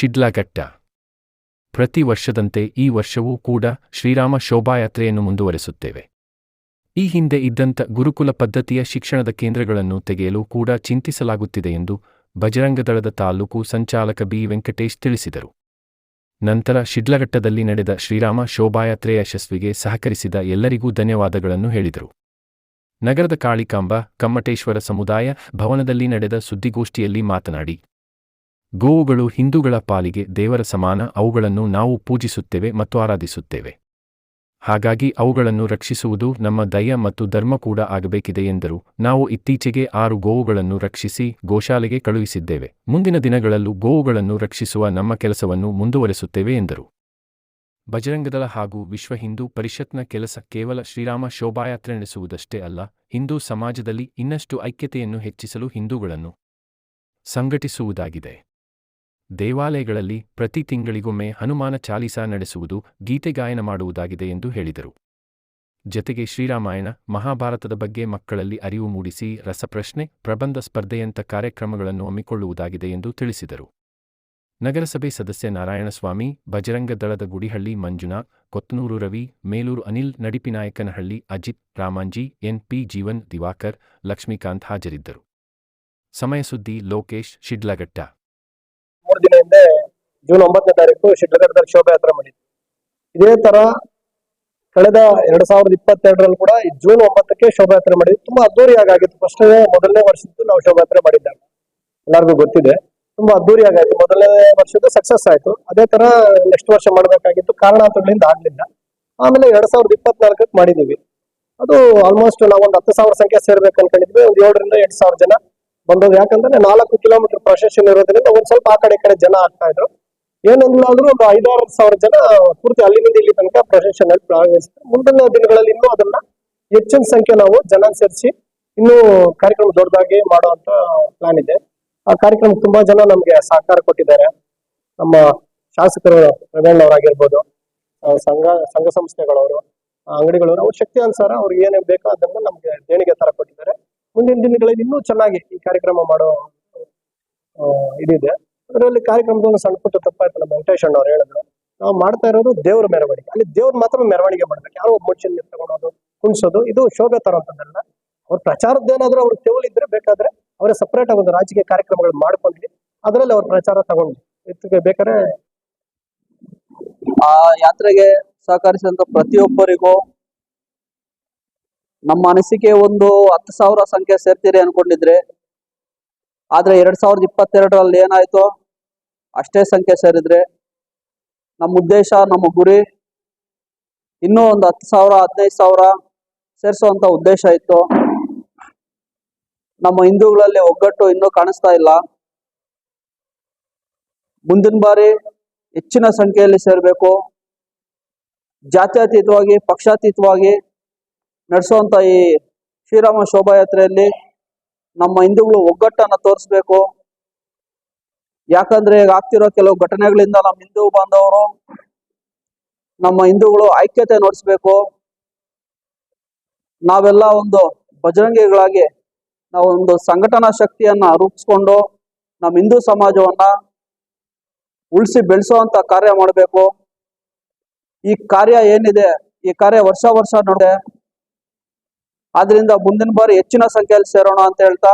ಶಿಡ್ಲಘಟ್ಟ. ಪ್ರತಿ ವರ್ಷದಂತೆ ಈ ವರ್ಷವೂ ಕೂಡ ಶ್ರೀರಾಮ ಶೋಭಾಯಾತ್ರೆಯನ್ನು ಮುಂದುವರೆಸುತ್ತೇವೆ. ಈ ಹಿಂದೆ ಇದ್ದಂಥ ಗುರುಕುಲ ಪದ್ಧತಿಯ ಶಿಕ್ಷಣದ ಕೇಂದ್ರಗಳನ್ನು ತೆಗೆಯಲು ಕೂಡ ಚಿಂತಿಸಲಾಗುತ್ತಿದೆ ಎಂದು ಬಜರಂಗದಳದ ತಾಲೂಕು ಸಂಚಾಲಕ ಬಿ. ವೆಂಕಟೇಶ್ ತಿಳಿಸಿದರು. ನಂತರ ಶಿಡ್ಲಘಟ್ಟದಲ್ಲಿ ನಡೆದ ಶ್ರೀರಾಮ ಶೋಭಾಯಾತ್ರೆ ಯಶಸ್ವಿಗೆ ಸಹಕರಿಸಿದ ಎಲ್ಲರಿಗೂ ಧನ್ಯವಾದಗಳನ್ನು ಹೇಳಿದರು. ನಗರದ ಕಾಳಿಕಾಂಬ, ಕಮ್ಮಟೇಶ್ವರ ಸಮುದಾಯ ಭವನದಲ್ಲಿ ನಡೆದ ಸುದ್ದಿಗೋಷ್ಠಿಯಲ್ಲಿ ಮಾತನಾಡಿ ಗೋವುಗಳು ಹಿಂದೂಗಳ ಪಾಲಿಗೆ ದೇವರ ಸಮಾನ, ಅವುಗಳನ್ನು ನಾವು ಪೂಜಿಸುತ್ತೇವೆ ಮತ್ತು ಆರಾಧಿಸುತ್ತೇವೆ. ಹಾಗಾಗಿ ಅವುಗಳನ್ನು ರಕ್ಷಿಸುವುದು ನಮ್ಮ ದಯ ಮತ್ತು ಧರ್ಮ ಕೂಡ ಆಗಬೇಕಿದೆ ಎಂದರು. ನಾವು ಇತ್ತೀಚೆಗೆ ಆರು ಗೋವುಗಳನ್ನು ರಕ್ಷಿಸಿ ಗೋಶಾಲೆಗೆ ಕಳುಹಿಸಿದ್ದೇವೆ. ಮುಂದಿನ ದಿನಗಳಲ್ಲೂ ಗೋವುಗಳನ್ನು ರಕ್ಷಿಸುವ ನಮ್ಮ ಕೆಲಸವನ್ನು ಮುಂದುವರೆಸುತ್ತೇವೆ ಎಂದರು. ಬಜರಂಗದಳ ಹಾಗೂ ವಿಶ್ವ ಹಿಂದೂ ಪರಿಷತ್ನ ಕೆಲಸ ಕೇವಲ ಶ್ರೀರಾಮ ಶೋಭಾಯಾತ್ರೆ ನಡೆಸುವುದಷ್ಟೇ ಅಲ್ಲ, ಹಿಂದೂ ಸಮಾಜದಲ್ಲಿ ಇನ್ನಷ್ಟು ಐಕ್ಯತೆಯನ್ನು ಹೆಚ್ಚಿಸಲು ಹಿಂದೂಗಳನ್ನು ಸಂಘಟಿಸುವುದಾಗಿದೆ. ದೇವಾಲಯಗಳಲ್ಲಿ ಪ್ರತಿ ತಿಂಗಳಿಗೊಮ್ಮೆ ಹನುಮಾನ ಚಾಲೀಸಾ ನಡೆಸುವುದು ಗೀತೆ ಗಾಯನ ಮಾಡುವುದಾಗಿದೆ ಎಂದು ಹೇಳಿದರು. ಜತೆಗೆ ಶ್ರೀರಾಮಾಯಣ ಮಹಾಭಾರತದ ಬಗ್ಗೆ ಮಕ್ಕಳಲ್ಲಿ ಅರಿವು ಮೂಡಿಸಿ ರಸಪ್ರಶ್ನೆ, ಪ್ರಬಂಧ ಸ್ಪರ್ಧೆಯಂಥ ಕಾರ್ಯಕ್ರಮಗಳನ್ನು ಹಮ್ಮಿಕೊಳ್ಳುವುದಾಗಿದೆ ಎಂದು ತಿಳಿಸಿದರು. ನಗರಸಭೆ ಸದಸ್ಯ ನಾರಾಯಣಸ್ವಾಮಿ, ಬಜರಂಗ ದಳದ ಗುಡಿಹಳ್ಳಿ ಮಂಜುನಾ ಕೊತ್ನೂರು ರವಿ, ಮೇಲೂರು ಅನಿಲ್ ನಡಿಪಿನಾಯಕನಹಳ್ಳಿ ಅಜಿತ್ ರಾಮಾಂಜಿ, ಎನ್ ಪಿ ಜೀವನ್ ದಿವಾಕರ್, ಲಕ್ಷ್ಮೀಕಾಂತ್ ಹಾಜರಿದ್ದರು. ಸಮಯ ಸುದ್ದಿ ಲೋಕೇಶ್, ಶಿಡ್ಲಘಟ್ಟ. ಮೂರು ದಿನ ಹಿಂದೆ ಜೂನ್ ಒಂಬತ್ತನೇ ತಾರೀಕು ಶಿಡ್ಲಘಟ್ಟದಲ್ಲಿ ಶೋಭಾಯಾತ್ರೆ ಮಾಡಿದ್ವಿ. ಇದೇ ತರ ಕಳೆದ ಎರಡ್ ಸಾವಿರದ ಇಪ್ಪತ್ತೆರಡರಲ್ಲಿ ಕೂಡ ಜೂನ್ ಒಂಬತ್ತಕ್ಕೆ ಶೋಭಾಯಾತ್ರೆ ಮಾಡಿದ್ವಿ. ತುಂಬಾ ಅದ್ದೂರಿಯಾಗಿ ಆಗಿತ್ತು. ಫಸ್ಟ್ ಮೊದಲನೇ ವರ್ಷದ್ದು ನಾವು ಶೋಭಾಯಾತ್ರೆ ಮಾಡಿದ್ದಾಗ. ಎಲ್ಲರಿಗೂ ಗೊತ್ತಿದೆ. ತುಂಬಾ ಅದ್ದೂರಿಯಾಗಿ ಆಯ್ತು ಮೊದಲನೇ ವರ್ಷದ್ದು ಸಕ್ಸಸ್ ಆಯ್ತು. ಅದೇ ತರ ನೆಕ್ಸ್ಟ್ ವರ್ಷ ಮಾಡಬೇಕಾಗಿತ್ತು. ಕಾರಣಾಂತರಗಳಿಂದ ಆಗ್ಲಿಲ್ಲ. ಆಮೇಲೆ ಎರಡ್ ಸಾವಿರದ ಇಪ್ಪತ್ನಾಲ್ಕಕ್ಕೆ ಮಾಡಿದೀವಿ ಅದು ಆಲ್ಮೋಸ್ಟ್ ನಾವು ಹತ್ತು ಸಾವಿರ ಸಂಖ್ಯೆ ಸೇರ್ಬೇಕು ಅನ್ಕೊಂಡಿದ್ವಿ. ಒಂದು ಏಳರಿಂದ ಎಂಟು ಸಾವಿರ ಜನ ಬಂದದ್ದು ಯಾಕಂದ್ರೆ ನಾಲ್ಕು ಕಿಲೋಮೀಟರ್ ಪ್ರೊಸೆಷನ್ ಇರೋದ್ರಿಂದ ಒಂದ್ ಸ್ವಲ್ಪ ಆ ಕಡೆ ಕಡೆ ಜನ ಆಗ್ತಾ ಇದ್ರು. ಏನಂದ್ರೆ ಒಂದು ಐದಾರು ಸಾವಿರ ಜನ ಪೂರ್ತಿ ಅಲ್ಲಿಂದ ಇಲ್ಲಿ ತನಕ ಪ್ರೊಸೆಷನ್ ಅಲ್ಲಿ ಭಾಗವಹಿಸ್ತಾರೆ ಮುಂದಿನ ದಿನಗಳಲ್ಲಿ ಇನ್ನೂ ಅದನ್ನ ಹೆಚ್ಚಿನ ಸಂಖ್ಯೆ ನಾವು ಜನ ಸೇರಿಸಿ ಇನ್ನೂ ಕಾರ್ಯಕ್ರಮ ದೊಡ್ಡದಾಗಿ ಮಾಡುವಂತ ಪ್ಲಾನ್ ಇದೆ. ಆ ಕಾರ್ಯಕ್ರಮ ತುಂಬಾ ಜನ ನಮ್ಗೆ ಸಹಕಾರ ಕೊಟ್ಟಿದ್ದಾರೆ. ನಮ್ಮ ಶಾಸಕರು ಪ್ರವೀಣ್ ಅವರಾಗಿರ್ಬೋದು ಸಂಘ ಸಂಘ ಸಂಸ್ಥೆಗಳವರು ಅಂಗಡಿಗಳವರು, ಅವ್ರ ಶಕ್ತಿ ಅನುಸಾರ ಅವ್ರಿಗೆ ಏನೇನು ಬೇಕೋ ಅದನ್ನ ನಮ್ಗೆ ದೇಣಿಗೆ ತರ ಕೊಟ್ಟಿದ್ದಾರೆ. ಮುಂದಿನ ದಿನಗಳಲ್ಲಿ ಇನ್ನೂ ಚೆನ್ನಾಗಿ ಈ ಕಾರ್ಯಕ್ರಮ ಮಾಡೋ ಇದಿದೆ. ಅದರಲ್ಲಿ ಕಾರ್ಯಕ್ರಮದ ಒಂದು ಸಣ್ಣ ಪುಟ್ಟ ತಪ್ಪಾಯ್ತು ನಮ್ಮ ವೆಂಕಟೇಶ್ ಅಣ್ಣ ಅವ್ರು ಹೇಳಿದ್ರು. ನಾವು ಮಾಡ್ತಾ ಇರೋದು ದೇವ್ರ ಮೆರವಣಿಗೆ. ಅಲ್ಲಿ ದೇವ್ರ ಮಾತ್ರ ಮೆರವಣಿಗೆ ಮಾಡ್ಬೇಕು. ಯಾರೋ ಒಬ್ಬ ಮನುಷ್ಯನ ತಗೊಳೋದು ಕುಣಿಸೋದು, ಇದು ಶೋಭೆ ತರೋಂಥದ್ದಲ್ಲ. ಅವ್ರ ಪ್ರಚಾರದ್ದೇನಾದ್ರೂ ಅವ್ರು ತೆವಲಿದ್ರೆ ಬೇಕಾದ್ರೆ ಅವರೇ ಸಪ್ರೇಟ್ ಆಗಿ ಒಂದು ರಾಜಕೀಯ ಕಾರ್ಯಕ್ರಮಗಳು ಮಾಡ್ಕೊಂಡ್ವಿ ಅದರಲ್ಲಿ ಅವ್ರ ಪ್ರಚಾರ ತಗೊಂಡ್ವಿ ಇದಕ್ಕೆ ಬೇಕಾದ್ರೆ ಆ ಯಾತ್ರೆಗೆ ಸಹಕರಿಸಿದಂತ ಪ್ರತಿಯೊಬ್ಬರಿಗೂ ನಮ್ಮ ಅನಿಸಿಕೆ ಒಂದು ಹತ್ತು ಸಾವಿರ ಸಂಖ್ಯೆ ಸೇರ್ತೀರಿ ಅನ್ಕೊಂಡಿದ್ರೆ, ಆದ್ರೆ ಎರಡ್ ಸಾವಿರದ ಇಪ್ಪತ್ತೆರಡರಲ್ಲಿ ಏನಾಯ್ತು ಅಷ್ಟೇ ಸಂಖ್ಯೆ ಸೇರಿದ್ರೆ ನಮ್ಮ ಉದ್ದೇಶ, ನಮ್ಮ ಗುರಿ ಇನ್ನೂ ಒಂದು ಹತ್ತು ಸಾವಿರ, ಹದಿನೈದು ಸಾವಿರ ಸೇರಿಸುವಂತ ಉದ್ದೇಶ ಇತ್ತು. ನಮ್ಮ ಹಿಂದೂಗಳಲ್ಲಿ ಒಗ್ಗಟ್ಟು ಇನ್ನೂ ಕಾಣಿಸ್ತಾ ಇಲ್ಲ. ಮುಂದಿನ ಬಾರಿ ಹೆಚ್ಚಿನ ಸಂಖ್ಯೆಯಲ್ಲಿ ಸೇರಬೇಕು. ಜಾತ್ಯತೀತವಾಗಿ, ಪಕ್ಷಾತೀತವಾಗಿ ನಡೆಸುವಂತ ಈ ಶ್ರೀರಾಮ ಶೋಭಾಯಾತ್ರೆಯಲ್ಲಿ ನಮ್ಮ ಹಿಂದೂಗಳು ಒಗ್ಗಟ್ಟನ್ನ ತೋರಿಸ್ಬೇಕು. ಯಾಕಂದ್ರೆ ಈಗ ಆಗ್ತಿರೋ ಕೆಲವು ಘಟನೆಗಳಿಂದ ನಮ್ಮ ಹಿಂದೂ ಬಾಂಧವರು, ನಮ್ಮ ಹಿಂದೂಗಳು ಐಕ್ಯತೆ ನೋಡಿಸ್ಬೇಕು ನಾವೆಲ್ಲ ಒಂದು ಬಜರಂಗಿಗಳಾಗಿ ನಾವು ಒಂದು ಸಂಘಟನಾ ಶಕ್ತಿಯನ್ನ ರೂಪಿಸ್ಕೊಂಡು ನಮ್ಮ ಹಿಂದೂ ಸಮಾಜವನ್ನ ಉಳಿಸಿ ಬೆಳೆಸುವಂತ ಕಾರ್ಯ ಮಾಡಬೇಕು. ಈ ಕಾರ್ಯ ಏನಿದೆ, ಈ ಕಾರ್ಯ ವರ್ಷ ವರ್ಷ ನೋಡಿದೆ ಆದ್ರಿಂದ ಮುಂದಿನ ಬಾರಿ ಹೆಚ್ಚಿನ ಸಂಖ್ಯೆಯಲ್ಲಿ ಸೇರೋಣ ಅಂತ ಹೇಳ್ತಾ